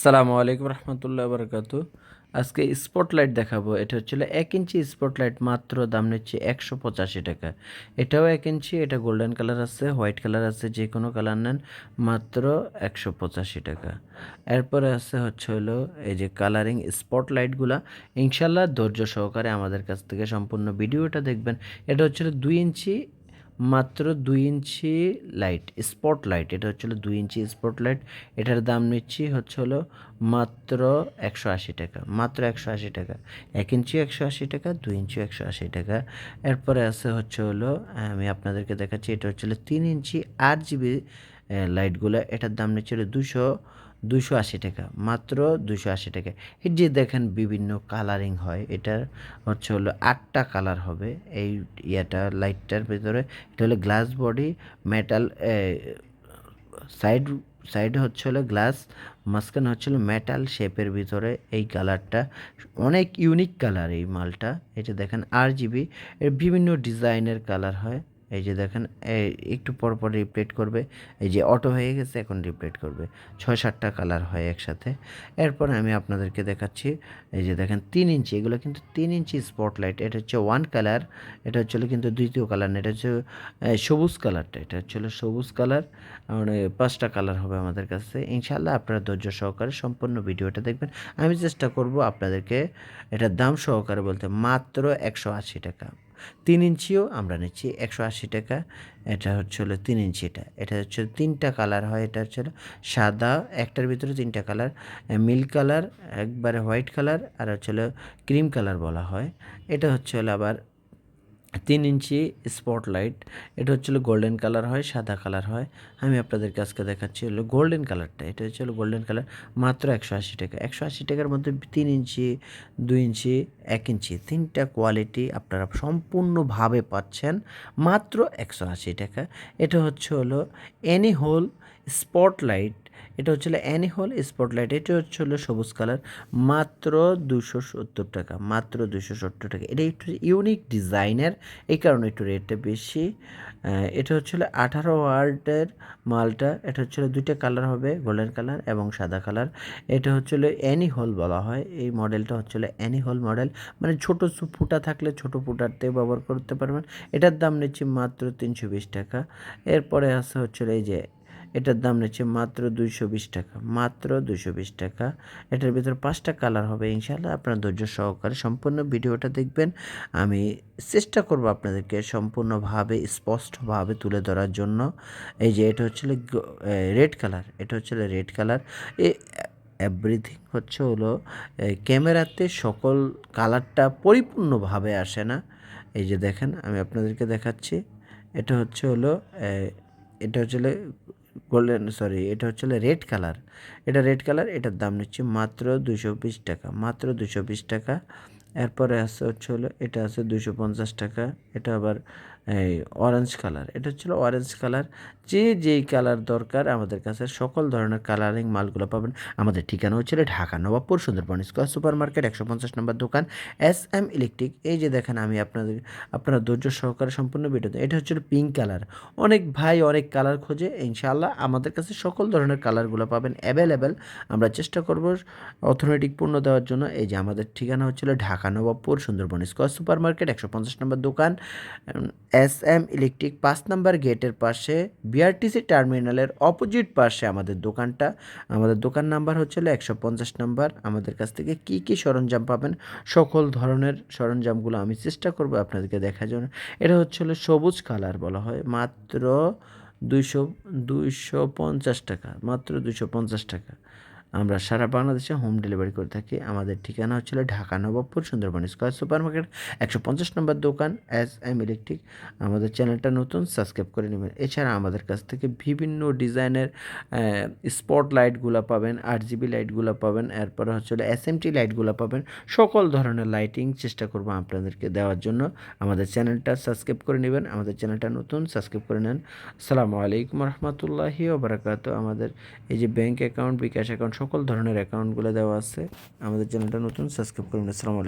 সালামু আলাইকুম রহমতুল্লাহ বরকাতু। আজকে স্পটলাইট দেখাবো। এটা হচ্ছিল এক ইঞ্চি স্পটলাইট মাত্র, দাম নিচ্ছে একশো পঁচাশি টাকা। এটাও এক ইঞ্চি, এটা গোল্ডেন কালার আছে হোয়াইট কালার আছে, যে কোনো কালার নেন, মাত্র একশো পঁচাশি টাকা। এরপরে আছে হচ্ছে হলো এই যে কালারিং স্পটলাইটগুলা ইনশাল্লাহ ধৈর্য সহকারে আমাদের কাছ থেকে সম্পূর্ণ ভিডিওটা দেখবেন। এটা হচ্ছিল দুই ইঞ্চি মাত্র দুই ইঞ্চি লাইট স্পট লাইট এটা হচ্ছে হলো দুই ইঞ্চি স্পট লাইট এটার দাম নিচ্ছি হচ্ছে হলো মাত্র একশো আশি টাকা, মাত্র একশো আশি টাকা, এক ইঞ্চি একশো আশি টাকা, দুই ইঞ্চি একশো আশি টাকা। এরপরে আছে হচ্ছে হলো, আমি আপনাদেরকে দেখাচ্ছি, এটা হচ্ছে হলো তিন ইঞ্চি আট জিবি লাইটগুলো এটার দাম নিচ্ছে হলো দুশো দুশো আশি টাকা, মাত্র দুশো আশি টাকা। এই যে দেখেন বিভিন্ন কালারিং হয়, এটার হচ্ছে হলো আটটা কালার হবে, এই ইয়েটা লাইটটার ভিতরে। এটা হলো গ্লাস বডি মেটাল সাইড সাইডে হচ্ছে হলো গ্লাস মাঝখানে হচ্ছে হলো মেটাল শেপের ভিতরে এই কালারটা অনেক ইউনিক কালার এই মালটা এটা দেখেন আর জিবি এর বিভিন্ন ডিজাইনের কালার হয়। এই যে দেখেন একটু পর পর রিপ্লেট করবে। এই যে অটো হয়ে গেছে, এখন রিপ্লেট করবে। ছয় সাতটা কালার হয় একসাথে। এরপর আমি আপনাদেরকে দেখাচ্ছি, এই যে দেখেন, তিন ইঞ্চি এগুলো কিন্তু তিন ইঞ্চি স্পটলাইট এটা হচ্ছে ওয়ান কালার এটা হচ্ছে কিন্তু দ্বিতীয় কালার এটা হচ্ছে সবুজ কালারটা এটা হচ্ছে সবুজ কালার মানে পাঁচটা কালার হবে আমাদের কাছে। ইনশাল্লাহ আপনারা ধৈর্য সহকারে সম্পূর্ণ ভিডিওটা দেখবেন। আমি চেষ্টা করব আপনাদেরকে এটার দাম সহকারে বলতে মাত্র একশো আশি টাকা। তিন ইঞ্চিও আমরা নিচ্ছি একশো আশি টাকা। এটা হচ্ছে হলো তিন ইঞ্চিটা এটা। হচ্ছে তিনটা কালার হয়। এটা হচ্ছে সাদা, একটার ভিতরে তিনটা কালার মিল্ক কালার, একবারে হোয়াইট কালার, আর হচ্ছে হলো ক্রিম কালার বলা হয়। এটা হচ্ছে হলো আবার তিন ইঞ্চি স্পটলাইট এটা হচ্ছে গোল্ডেন কালার হয়, সাদা কালার হয়। আমি আপনাদের কাছকে দেখাচ্ছি হলো গোল্ডেন কালারটা এটা হচ্ছে হলো গোল্ডেন কালার মাত্র একশো আশি টাকা। একশো আশি টাকার মধ্যে তিন ইঞ্চি, দুই ইঞ্চি, এক ইঞ্চি, তিনটা কোয়ালিটি আপনারা সম্পূর্ণভাবে পাচ্ছেন মাত্র একশো আশি টাকা। এটা হচ্ছে হলো এনি হোল স্পটলাইট এটা হচ্ছে অ্যানি হল স্পটলাইট, এটা হচ্ছে সবুজ কালার, মাত্র দুশো সত্তর টাকা, মাত্র দুশো সত্তর টাকা। এটা একটু ইউনিক ডিজাইনের এই কারণে একটু রেটটা বেশি। এটা হচ্ছে আঠারো ওয়ার্ডের মালটা, এটা হচ্ছে দুইটা কালার হবে গোল্ডেন কালার এবং সাদা কালার। এটা হচ্ছে অ্যানি হল বলা হয়, এই মডেলটা হচ্ছে অ্যানি হল মডেল মানে ছোটো ফুটা থাকলে ছোটো ফুটারতে ব্যবহার করতে পারবেন। এটার দাম নিচ্ছে মাত্র তিনশো বিশ টাকা। এরপরে আছে হচ্ছে এই যে এটার দাম নিচ্ছে মাত্র দুইশো বিশ টাকা, মাত্র দুইশো বিশ টাকা। এটার ভিতরে পাঁচটা কালার হবে ইনশাল্লাহ আপনার ধৈর্য সহকারে সম্পূর্ণ ভিডিওটা দেখবেন। আমি চেষ্টা করব আপনাদেরকে সম্পূর্ণভাবে, স্পষ্টভাবে তুলে ধরার জন্য। এই যে এটা হচ্ছে রেড কালার, এটা হচ্ছে রেড কালার। এ, এভরিথিং হচ্ছে হলো ক্যামেরাতে সকল কালারটা পরিপূর্ণভাবে আসে না। এই যে দেখেন, আমি আপনাদেরকে দেখাচ্ছি। এটা হচ্ছে হলো এটা হচ্ছে গোল্ডেন, সরি, এটা হচ্ছে রেড কালার। এটা রেড কালার, এটার দাম নিচ্ছে মাত্র দুশো বিশ টাকা, মাত্র দুশো বিশ টাকা। এরপরে আছে হচ্ছে হলো, এটা আছে দুশো পঞ্চাশ টাকা, এটা আবার এই অরেঞ্জ কালার এটা হচ্ছিল অরেঞ্জ কালার যে যেই কালার দরকার আমাদের কাছে, সকল ধরনের কালারিং মালগুলো পাবেন। আমাদের ঠিকানা হচ্ছিল Dhaka Nawabpur Sundarban square super market একশো পঞ্চাশ নম্বর দোকান, এস এম ইলেকট্রিক। এই যে দেখেন আমি আপনাদের, আপনারা ধৈর্য সহকারে সম্পূর্ণ ভিডিও এটা হচ্ছে পিঙ্ক কালার অনেক ভাই অনেক কালার খোঁজে, ইনশাআল্লাহ আমাদের কাছে সকল ধরনের কালারগুলো পাবেন। অ্যাভেলেবেল আমরা চেষ্টা করব অর্থনৈতিক পূর্ণ দেওয়ার জন্য। এই যে আমাদের ঠিকানা হচ্ছিল Dhaka Nawabpur, Sundarban square super market একশো পঞ্চাশ নম্বর দোকান এস এম ইলেকট্রিক পাঁচ নাম্বার গেটের পাশে, বিআরটিসি টার্মিনালের অপোজিট পাশে আমাদের দোকানটা। আমাদের দোকান নাম্বার হচ্ছিল একশো পঞ্চাশ নাম্বার। আমাদের কাছ থেকে কি কি সরঞ্জাম পাবেন, সকল ধরনের সরঞ্জামগুলো আমি চেষ্টা করব আপনাদেরকে দেখার জন্য। এটা হচ্ছিল সবুজ কালার বলা হয়, মাত্র দুইশো দুইশো পঞ্চাশ টাকা, মাত্র দুইশো পঞ্চাশ টাকা। আমরা সারা বাংলাদেশে হোম ডেলিভারি করে থাকি। আমাদের ঠিকানা হচ্ছিল Dhaka Nawabpur, Sundarban square super market একশো পঞ্চাশ নম্বর দোকান এস এম ইলেকট্রিক আমাদের চ্যানেলটা নতুন সাবস্ক্রাইব করে নেবেন। এছাড়া আমাদের কাছ থেকে বিভিন্ন ডিজাইনের স্পট লাইটগুলো পাবেন, আট জিবি লাইটগুলো পাবেন, এরপরে হচ্ছে এস এম টি লাইটগুলো পাবেন। সকল ধরনের লাইটিং চেষ্টা করব আপনাদেরকে দেওয়ার জন্য। আমাদের চ্যানেলটা সাবস্ক্রাইব করে নেবেন। আমাদের চ্যানেলটা নতুন সাবস্ক্রাইব করে নেন। আসসালামু আলাইকুম রহমতুল্লাহি ওবরাকাত আমাদের এই যে ব্যাঙ্ক অ্যাকাউন্ট বিকাশ অ্যাকাউন্ট সকল ধরনের অ্যাকাউন্টগুলো দেওয়া আছে। আমাদের চ্যানেলটা নতুন সাবস্ক্রাইব করুন। আসসালামু